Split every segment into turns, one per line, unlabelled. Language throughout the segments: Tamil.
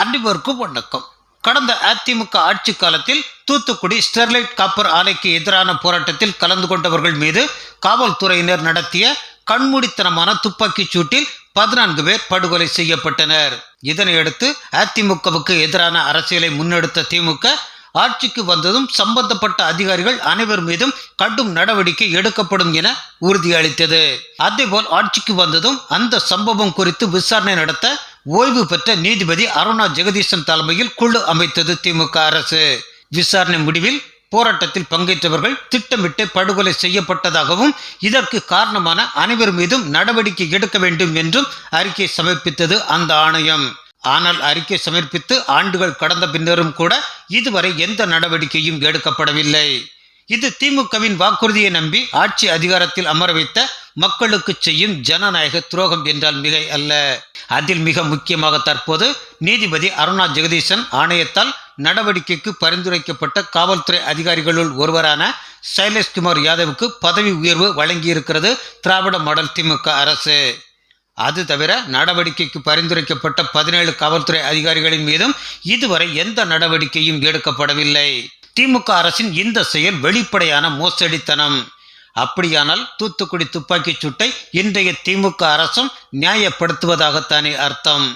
அனைவருக்கும் வணக்கம் கடந்த அதிமுக ஆட்சி காலத்தில் தூத்துக்குடி ஸ்டெர்லைட் காப்பர் ஆலைக்கு எதிரான போராட்டத்தில் கலந்து கொண்டவர்கள் மீது காவல்துறையினர் நடத்திய கண்மூடித்தனமான துப்பாக்கிச் சூட்டில் பதினான்கு பேர் படுகொலை செய்யப்பட்டனர். இதனையடுத்து அதிமுகவுக்கு எதிரான அரசியலை முன்னெடுத்த திமுக ஆட்சிக்கு வந்ததும் சம்பந்தப்பட்ட அதிகாரிகள் அனைவர் மீதும் கடும் நடவடிக்கை எடுக்கப்படும் என உறுதியளித்தது. அதேபோல் ஆட்சிக்கு வந்ததும் அந்த சம்பவம் குறித்து விசாரணை நடத்த ஓய்வு பெற்ற நீதிபதி அருணா ஜெகதீசன் தலைமையில் குழு அமைத்தது திமுக அரசு. விசாரணை முடிவில் போராட்டத்தில் பங்கேற்றவர்கள் திட்டமிட்டு படுகொலை செய்யப்பட்டதாகவும் இதற்கு காரணமான அனைவர் மீதும் நடவடிக்கை எடுக்க வேண்டும் என்றும் அறிக்கை சமர்ப்பித்தது அந்த ஆணையம். ஆனால் அறிக்கை சமர்ப்பித்து ஆண்டுகள் கடந்த பின்னரும் கூட இதுவரை எந்த நடவடிக்கையும் எடுக்கப்படவில்லை. இது திமுகவின் வாக்குறுதியை நம்பி ஆட்சி அதிகாரத்தில் அமர வைத்த மக்களுக்கு செய்யும் ஜனநாயக துரோகம் என்றால் மிகை அல்ல. அதில் மிக முக்கியமாக தற்போது நீதிபதி அருணா ஜெகதீசன் ஆணையத்தால் நடவடிக்கைக்கு பரிந்துரைக்கப்பட்ட காவல்துறை அதிகாரிகளுள் ஒருவரான சைலேஷ்குமார் யாதவுக்கு பதவி உயர்வு வழங்கியிருக்கிறது திராவிட மாடல் திமுக அரசு. அது தவிர நடவடிக்கைக்கு பரிந்துரைக்கப்பட்ட பதினேழு காவல்துறை அதிகாரிகளின் மீதும் இதுவரை எந்த நடவடிக்கையும் எடுக்கப்படவில்லை. திமுக அரசின் இந்த செயல் வெளிப்படையான மோசடித்தனம். அப்படியானால் தூத்துக்குடி துப்பாக்கிச் சூட்டை இன்றைய திமுக அரசும் நியாயப்படுத்துவதாகத்தானே அர்த்தம்.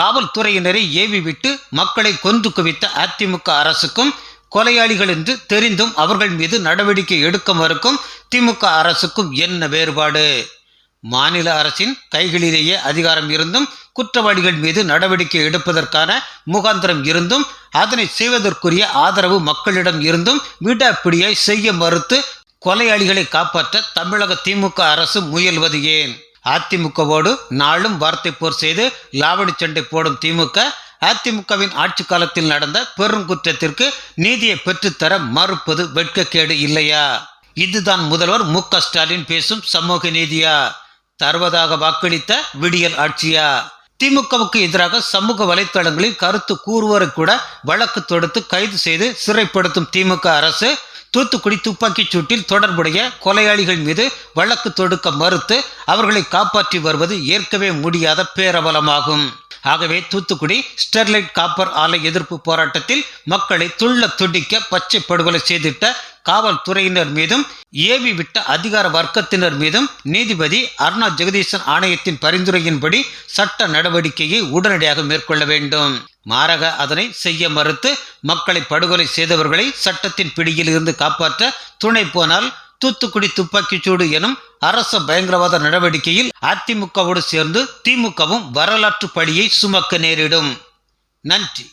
காவல்துறையினரை ஏவி விட்டு மக்களை கொன்று குவித்த அதிமுக அரசுக்கும் கொலையாளிகள் என்று தெரிந்தும் அவர்கள் மீது நடவடிக்கை எடுக்க மறுக்கும் திமுக அரசுக்கும் என்ன வேறுபாடு? மாநில அரசின் கைகளிலேயே அதிகாரம் இருந்தும் குற்றவாளிகள் மீது நடவடிக்கை எடுப்பதற்கான முகாந்திரம் இருந்தும் அதனை செய்வதற்குரிய ஆதரவு மக்களிடம் இருந்தும் விடாப்பிடியாய் செய்ய மறுத்து கொலையாளிகளை காப்பாற்ற தமிழக திமுக அரசு முயல்வது ஏன்? அதிமுகவோடு நாளும் வார்த்தை போர் செய்து லாவடி சண்டை போடும் திமுக அதிமுகவின் ஆட்சி காலத்தில் நடந்த பெரும் குற்றத்திற்கு நீதியை பெற்றுத்தர மறுப்பது வெட்கக்கேடு இல்லையா? இதுதான் முதல்வர் மு ஸ்டாலின் பேசும் சமூக நீதியா? தருவதாக வாக்களித்த விடியல் ஆட்சியா? திமுகவுக்கு எதிராக சமூக வலைத்தளங்களில் கருத்து கூறுவோரை கூட வழக்கு தொடுத்து கைது செய்து சிறைப்படுத்தும் திமுக அரசு தூத்துக்குடி துப்பாக்கிச் சூட்டில் தொடர்புடைய கொலையாளிகள் மீது வழக்கு தொடுக்க மறுத்து அவர்களை காப்பாற்றி வருவது ஏற்கவே முடியாத பேரபலமாகும் ஆகவே தூத்துக்குடி ஸ்டெர்லைட் காப்பர் ஆலை எதிர்ப்பு போராட்டத்தில் மக்களை துள்ள துடிக்க பச்சை படுகொலை செய்திட்ட காவல்துறையினர் மீதும் ஏவி விட்ட அதிகார வர்க்கத்தினர் மீதும் நீதிபதி அருணா ஜெகதீசன் ஆணையத்தின் பரிந்துரையின்படி சட்ட நடவடிக்கையை உடனடியாக மேற்கொள்ள வேண்டும். மாறாக அதனை செய்ய மறுத்து மக்களை படுகொலை செய்தவர்களை சட்டத்தின் பிடியில் இருந்து காப்பாற்ற துணை போனால் தூத்துக்குடி துப்பாக்கிச்சூடு எனும் அரச பயங்கரவாத நடவடிக்கையில் அதிமுகவோடு சேர்ந்து திமுகவும் வரலாற்று பழியை சுமக்க நேரிடும். நன்றி.